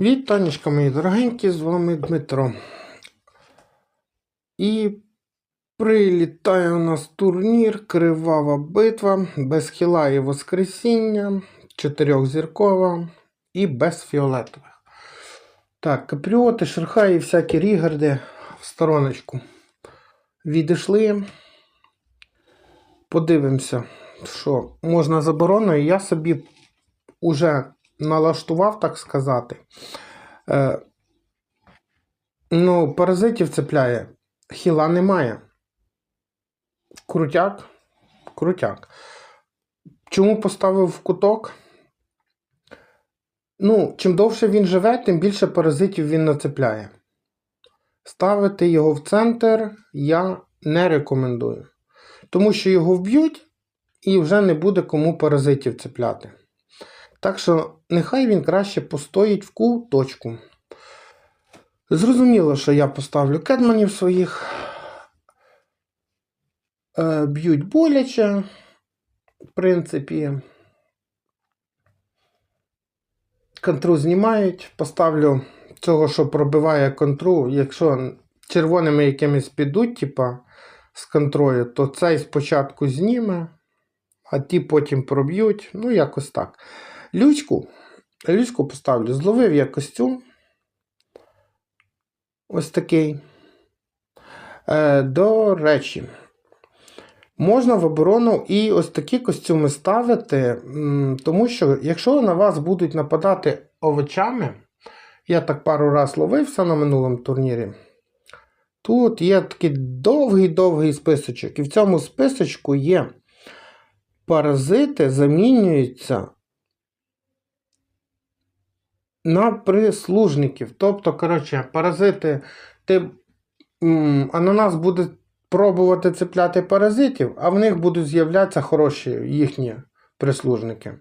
Вітанечка, мої дорогенькі, з вами Дмитро. І прилітає у нас турнір, кривава битва, без хіла і воскресіння, чотирьохзіркова і без фіолетових. Так, капріоти, шерхаї, і всякі рігарди в стороночку. Відійшли. Подивимося, що можна забороною. Я собі уже налаштував, так сказати. Е, ну, паразитів цепляє. Хіла немає. Крутяк. Крутяк. Чому поставив в куток? Ну, чим довше він живе, тим більше паразитів він нацепляє. Ставити його в центр я не рекомендую. Тому що його вб'ють і вже не буде кому паразитів цепляти. Так що нехай він краще постоїть в куточку. Зрозуміло, що я поставлю кедманів своїх. Е, б'ють боляче, в принципі. Контру знімають. Поставлю цього, що пробиває контру. Якщо червоними якимись підуть, типа з контрою, то цей спочатку зніме, а ті потім проб'ють. Ну, якось так. Люську. Люську поставлю. Зловив я костюм. Ось такий. Е, До речі, можна в оборону і ось такі костюми ставити, тому що, якщо на вас будуть нападати овочами, я так пару раз ловився на минулому турнірі. Тут є такий довгий-довгий списочок. І в цьому списочку є паразити, замінюються на прислужників. Тобто, коротше, паразити, ти ананас буде пробувати цепляти паразитів, а в них будуть з'являтися хороші їхні прислужники.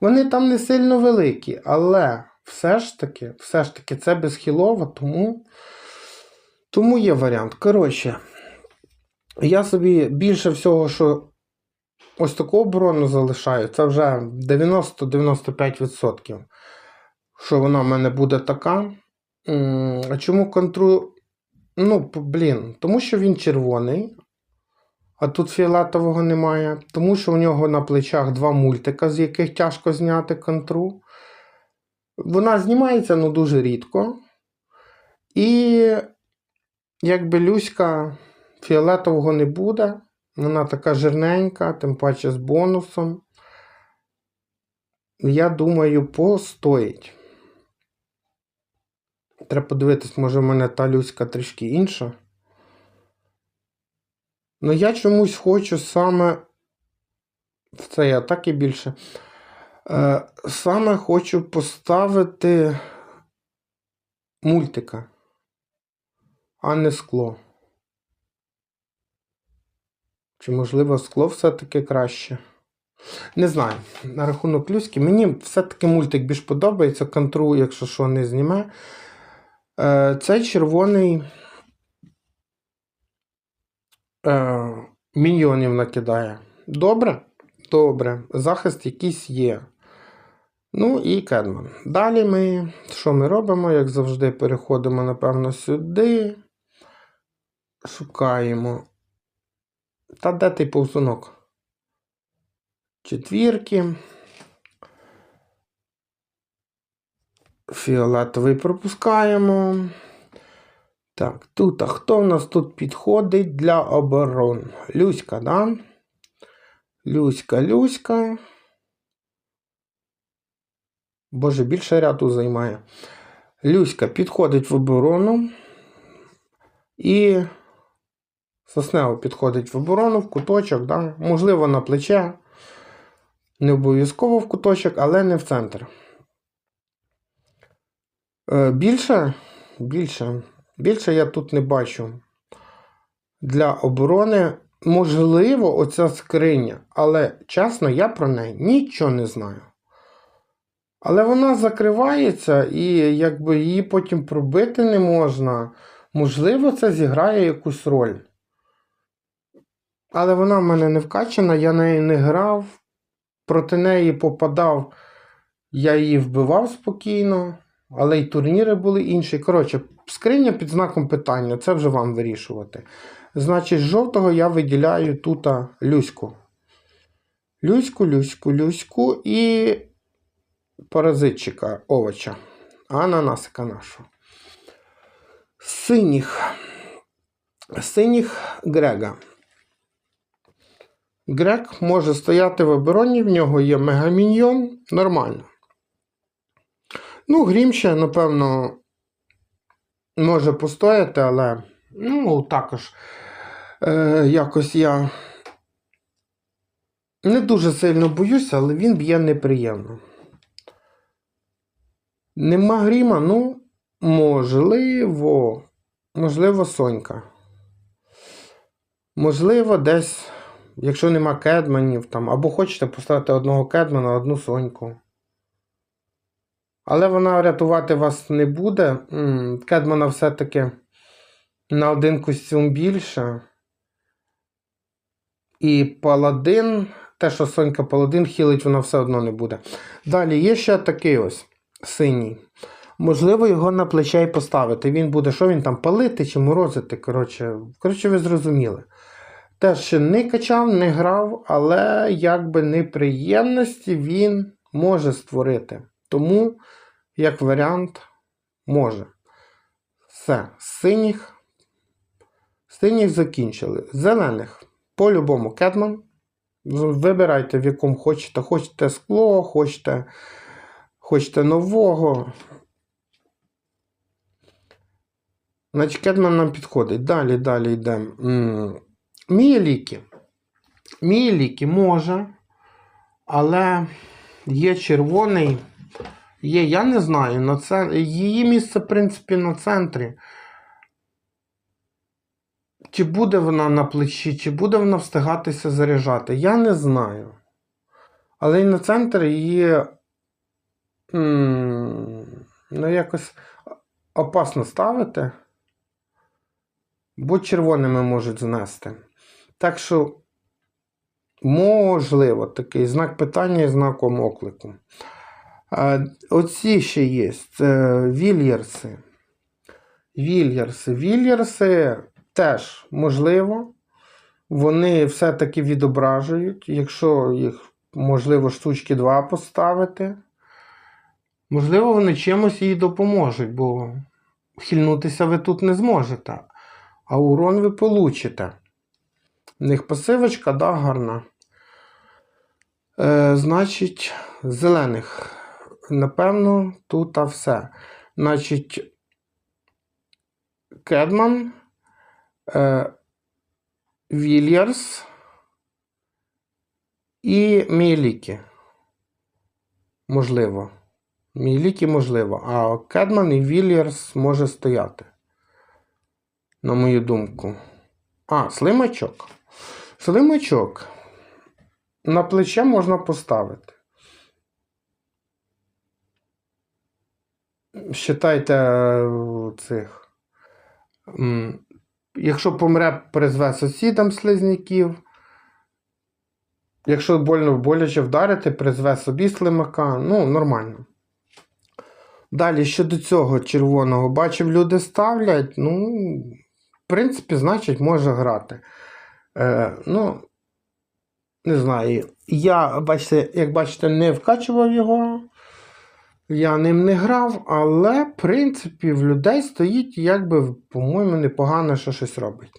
Вони там не сильно великі, але все ж таки, все ж таки, це безхілово, тому, тому є варіант. Коротше, я собі більше всього, що ось таку оборону залишаю, це вже 90-95%. Що вона в мене буде така. А чому контру. Ну, блін, тому що він червоний, а тут фіолетового немає. Тому що у нього на плечах два мультика, з яких тяжко зняти контру. Вона знімається ну, дуже рідко. І якби Люська фіолетового не буде. Вона така жирненька, тим паче з бонусом. Я думаю, постоїть. Треба подивитись, може в мене та Люська трішки інша. Ну, я чомусь хочу саме. В цей атаки більше. Е, саме хочу поставити мультика, а не скло. Чи, можливо, скло все-таки краще? Не знаю. На рахунок Люськи. Мені все-таки мультик більш подобається. Контру, якщо що, не зніме. Е, Цей червоний е, міньйонів накидає. Добре? Добре. Захист якийсь є. Ну і Кедман. Далі ми що ми робимо? Як завжди, переходимо, напевно, сюди. Шукаємо. Та де той повзунок? Четвірки. Фіолетовий пропускаємо. Так, тут, а хто в нас тут підходить для оборон? Люська, да? Люська, Люська. Боже, більше ряду займає. Люська підходить в оборону. І Соснево підходить в оборону, в куточок, да? можливо, на плече. Не обов'язково в куточок, але не в центр. Е, Більше, більше, більше я тут не бачу. Для оборони можливо оця скриня, але чесно, я про неї нічого не знаю. Але вона закривається і якби її потім пробити не можна. Можливо, це зіграє якусь роль. Але вона в мене не вкачана, я неї не грав. Проти неї попадав, я її вбивав спокійно. Але й турніри були інші. Коротше, скриня під знаком питання, це вже вам вирішувати. Значить, з жовтого я виділяю тут Люську. Люську, Люську, Люську і паразитчика овоча. Ананасика нашого. Синіх. Синіх Грега. Грек може стояти в обороні, в нього є мегаміньйон. Нормально. Ну, Грім ще, напевно, може постояти, але ну, також е, якось я не дуже сильно боюся, але він б'є неприємно. Нема гріма, ну, можливо, можливо, Сонька. Можливо, десь, якщо нема кедманів, там, або хочете поставити одного кедмана, одну Соньку. Але вона рятувати вас не буде. Кедмана все-таки на один костюм більше. І паладин, те, що Сонька паладин хілить, вона все одно не буде. Далі є ще такий ось синій. Можливо, його на плече й поставити. Він буде, що він там палити чи морозити. Коротше, коротше, ви зрозуміли. Теж ще не качав, не грав, але якби неприємності він може створити. Тому, як варіант, може. Все, синіх. Синіх закінчили. Зелених. По-любому кетман. Вибирайте, в якому хочете. Хочете скло, хочете, хочете нового. Значить, кетман нам підходить. Далі, далі йдемо. М, Мія ліки. Мія ліки може, але є червоний. Є, я не знаю, на це, її місце, в принципі, на центрі. Чи буде вона на плечі, чи буде вона встигатися заряджати, я не знаю. Але і на центр її ну, якось опасно ставити, бо червоними можуть знести. Так що, можливо, такий знак питання і знаком оклику. Оці ще є це вільєрси. Вільєрси. Вільєрси теж можливо. Вони все-таки відображують, якщо їх, можливо, штучки 2 поставити. Можливо, вони чимось їй допоможуть, бо хильнутися ви тут не зможете. А урон ви получите. В них пасивочка, да, гарна. Е, значить, зелених. Напевно, тут все. Значить, Кедман, е, Вільярс і Мілікі. Можливо. Мілікі можливо. А Кедман і Вільярс може стояти. На мою думку. А, слимачок. Слимачок. На плече можна поставити. Считайте е, цих. Якщо помре, призве сусідам слизняків. Якщо больно боляче вдарити, призве собі слимака. Ну, нормально. Далі, щодо цього червоного, бачив, люди ставлять. Ну, в принципі, значить, може грати. Е, ну, не знаю. Я, бачите, як бачите, не вкачував його. Я ним не грав, але, в принципі, в людей стоїть, якби, по-моєму, непогано, що щось робить.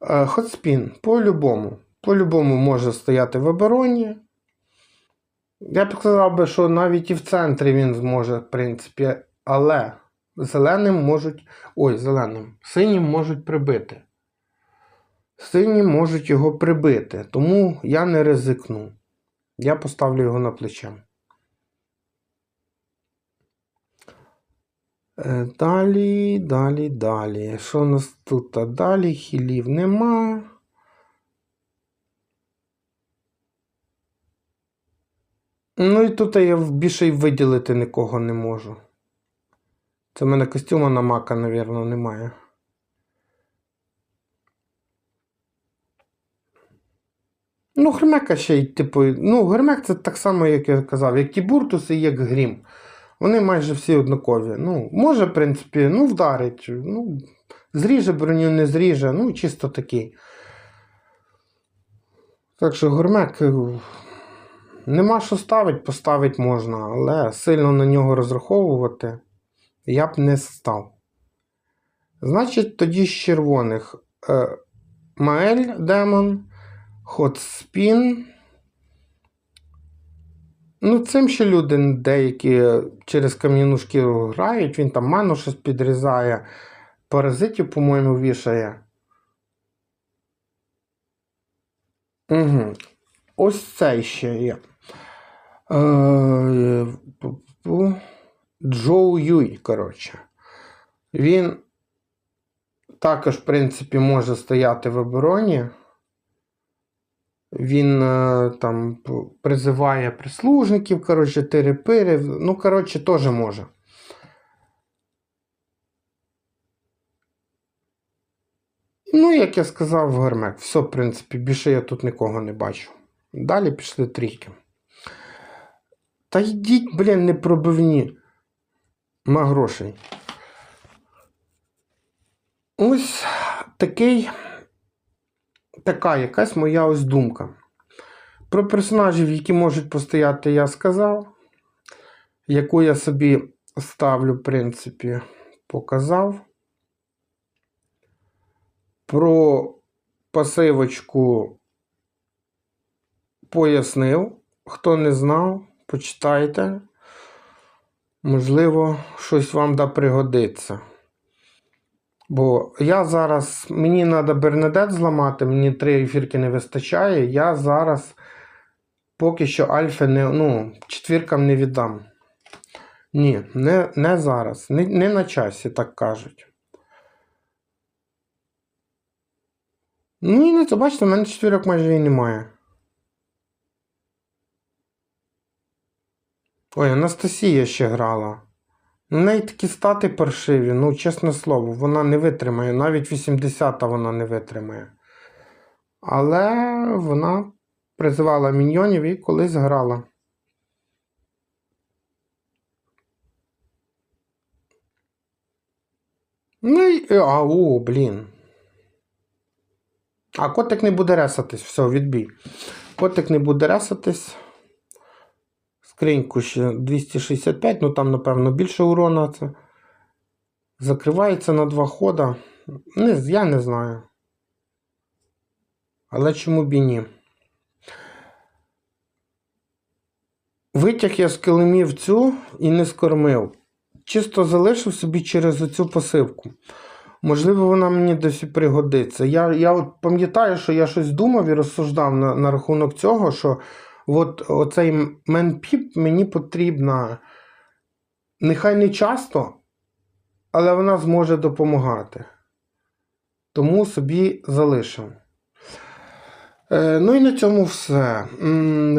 Е, Хотспін, по-любому. По-любому може стояти в обороні. Я б сказав би, що навіть і в центрі він зможе, в принципі, але зеленим можуть. Ой, зеленим, синім можуть прибити. Сині можуть його прибити, тому я не ризикну. Я поставлю його на плече. Далі, далі, далі. Що у нас тут? А Далі хілів нема. Ну і тут я більше й виділити нікого не можу. Це в мене костюма на мака, напевно, немає. Ну, Гермека ще й, типу, ну, Гермек це так само, як я казав, як і Буртус і як Грім. Вони майже всі однакові. Ну, може, в принципі, ну, вдарить. Ну, зріже броню, не зріже, ну, чисто такий. Так що гурмек е, нема що ставити, поставити можна, але сильно на нього розраховувати я б не став. Значить, тоді з червоних е, Маель Демон, Хотспін. Ну, цим ще люди деякі через кам'яну шкіру грають, він там ману щось підрізає, паразитів, по-моєму, вішає. Угу. Ось цей ще є. Е. Джоу Юй, коротше. Він також, в принципі, може стояти в обороні. Він е, там призиває прислужників, коротше, тири-пири. Ну, коротше, теж може. Ну, як я сказав, гармек. Все, в принципі, більше я тут нікого не бачу. Далі пішли трійки. Та йдіть, блін, не пробивні. Ма грошей. Ось такий, така якась моя ось думка. Про персонажів, які можуть постояти, я сказав. Яку я собі ставлю, в принципі, показав. Про пасивочку пояснив. Хто не знав, почитайте. Можливо, щось вам да пригодиться. Бо я зараз, мені треба Бернадет зламати, мені три ефірки не вистачає. Я зараз поки що альфи не, ну, четвіркам не віддам. Ні, не, не зараз. Не, не на часі, так кажуть. Ну і не це, бачите, в мене четвірок майже і немає. Ой, Анастасія ще грала. У неї такі стати паршиві, ну, чесне слово, вона не витримає. Навіть 80-та вона не витримає. Але вона призивала міньйонів і колись грала. Ну і. А, о, блін. А котик не буде ресатись, все, відбій. Котик не буде ресатись. Скриньку ще 265, ну там, напевно, більше урона це. Закривається на два хода. Не, я не знаю. Але чому б і ні? Витяг я з килимів цю і не скормив. Чисто залишив собі через оцю посивку. Можливо, вона мені десь і пригодиться. Я я от пам'ятаю, що я щось думав і розсуждав на, на рахунок цього, що от оцей менпіп мені потрібна нехай не часто, але вона зможе допомагати. Тому собі залишив. Е, ну і на цьому все.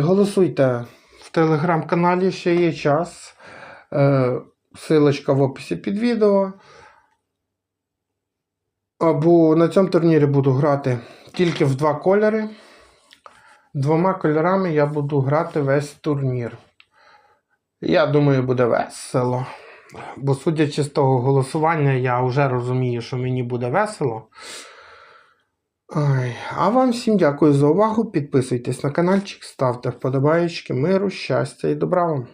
Голосуйте в телеграм-каналі, ще є час. Е, Силочка в описі під відео. Або на цьому турнірі буду грати тільки в два кольори. Двома кольорами я буду грати весь турнір. Я думаю, буде весело. Бо судячи з того голосування, я вже розумію, що мені буде весело. Ой, а вам всім дякую за увагу. Підписуйтесь на каналчик, ставте вподобайки, миру, щастя і добра вам.